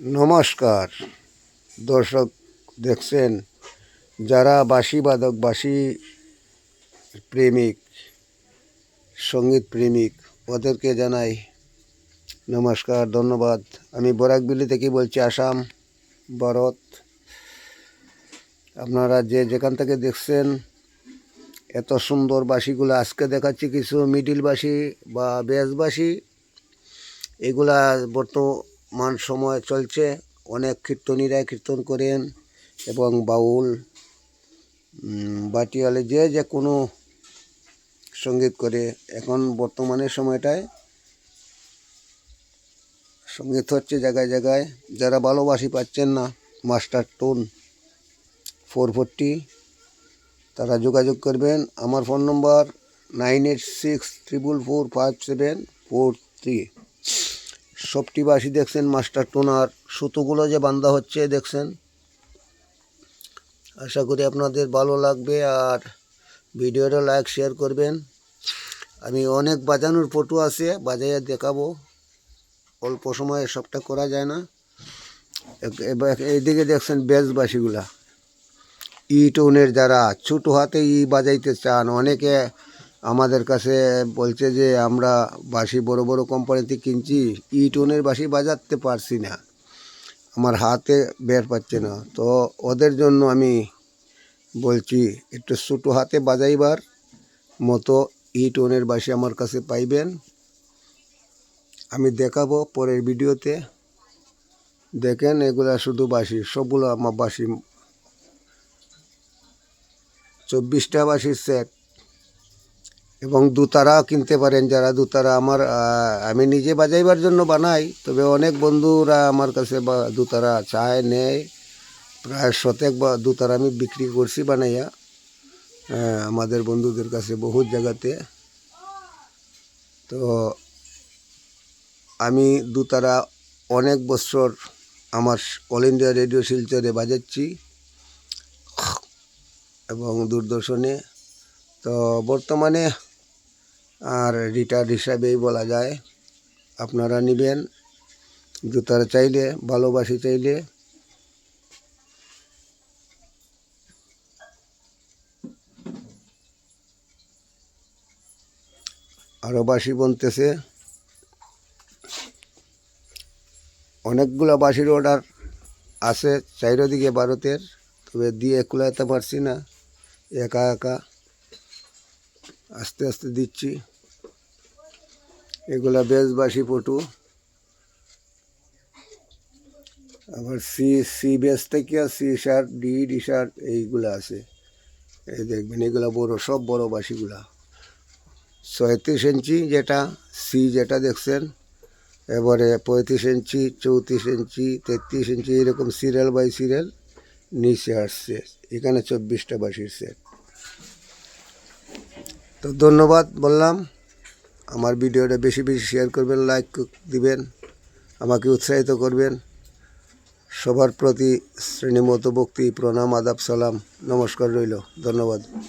নমস্কার। দর্শক দেখছেন, যারা বাঁশি বাদক বাঁশি প্রেমিক, সংগীত প্রেমিক, ওদেরকে জানাই নমস্কার, ধন্যবাদ। আমি বরাকবিলি থেকে বলছি, আসাম, ভারত। আপনারা যে যেখান থেকে দেখছেন, এত সুন্দর বাঁশিগুলো, আজকে দেখাচ্ছি কিছু মিডিল বাঁশি বা বেস বাঁশি এগুলা বর্তমান সময় চলছে। অনেক কীর্তনীরা কীর্তন করেন এবং বাউল বাটিয়ালে যে যে কোনো সংগীত করে। এখন বর্তমানে সময়টায় সংগীত হচ্ছে জায়গায় জায়গায়। যারা ভালোবাসি পাচ্ছেন না, মাস্টার টোন ফোর ফোরটি তারা যোগাযোগ করবেন। আমার phone number nine eight six triple four five seven four three. সবটি বাসি দেখছেন, মাস্টার টোনার সুতোগুলো যে বান্ধা হচ্ছে, দেখছেন? আশা করি আপনাদের ভালো লাগবে আর ভিডিওটা লাইক, শেয়ার করবেন। আমি অনেক বাজানোর ফটো আছে, বাজাইয়া দেখাবো। অল্প সময়ে সবটা করা যায় না। এইদিকে দেখছেন বেজ বাসিগুলা ই টোনের যারা ছোটো হাতে ই বাজাইতে চান, অনেকে আমাদের কাছে বলছে যে আমরা বাঁশি বড় বড় কোম্পানিতে কিনছি ই টোনের বাঁশি বাজাতে পারছি না। আমার হাতে বের পাচ্ছে না। তো ওদের জন্য আমি বলছি, একটু ছোটো হাতে বাজাইবার মতো ই টোনের বাঁশি আমার কাছে পাইবেন। আমি দেখাবো পরের ভিডিওতে। দেখেন, এগুলা শুধু বাসি সবগুলো আমার বাসি চব্বিশটা বাসির সেট এবং দুতারা কিনতে পারেন, যারা দুতারা আমার আমি নিজে বাজাইবার জন্য বানাই, তবে অনেক বন্ধুরা আমার কাছে বা দুতারা চায়, নেয়। প্রায় শতেক বা দুতারা আমি বিক্রি করছি বানাইয়া আমাদের বন্ধুদের কাছে বহুত জায়গাতে। তো আমি দুতারা অনেক বছর আমার অল ইন্ডিয়া রেডিও শিলচরে বাজাচ্ছি এবং দূরদর্শনে। তো বর্তমানে আর রিটায়ার্ড হিসাবেই বলা যায়। আপনারা নেবেন। জুতার চাইলে, ভালোবাসি চাইলে। আরও বাঁশি বনতেছে। অনেকগুলো বাঁশির অর্ডার আছে চারিদিকে ভারতের, তবে দিয়ে কুলাইতে পারছি না। একা একা। আস্তে আস্তে দিচ্ছি। এগুলা বেশ বাসি পটু। আবার সি সি বেস থেকে C shirt D D shirt এইগুলো আছে। এই দেখবেন এগুলা বড়, সব বড় বাসিগুলা। ছয়ত্রিশ ইঞ্চি যেটা সি যেটা দেখছেন, এবারে পঁয়ত্রিশ ইঞ্চি, চৌত্রিশ ইঞ্চি, তেত্রিশ ইঞ্চি, এরকম সিরিয়াল বাই সিরিয়াল নিচে আসছে। এখানে চব্বিশটা বাসির সেট তো ধন্যবাদ বললাম। আমার ভিডিওটা বেশি বেশি শেয়ার করবেন, লাইক দিবেন, আমাকে উৎসাহিত করবেন। সবার প্রতি শ্রেণীমতো ভক্তি, প্রণাম, আদাব, সালাম, নমস্কার রইল। ধন্যবাদ।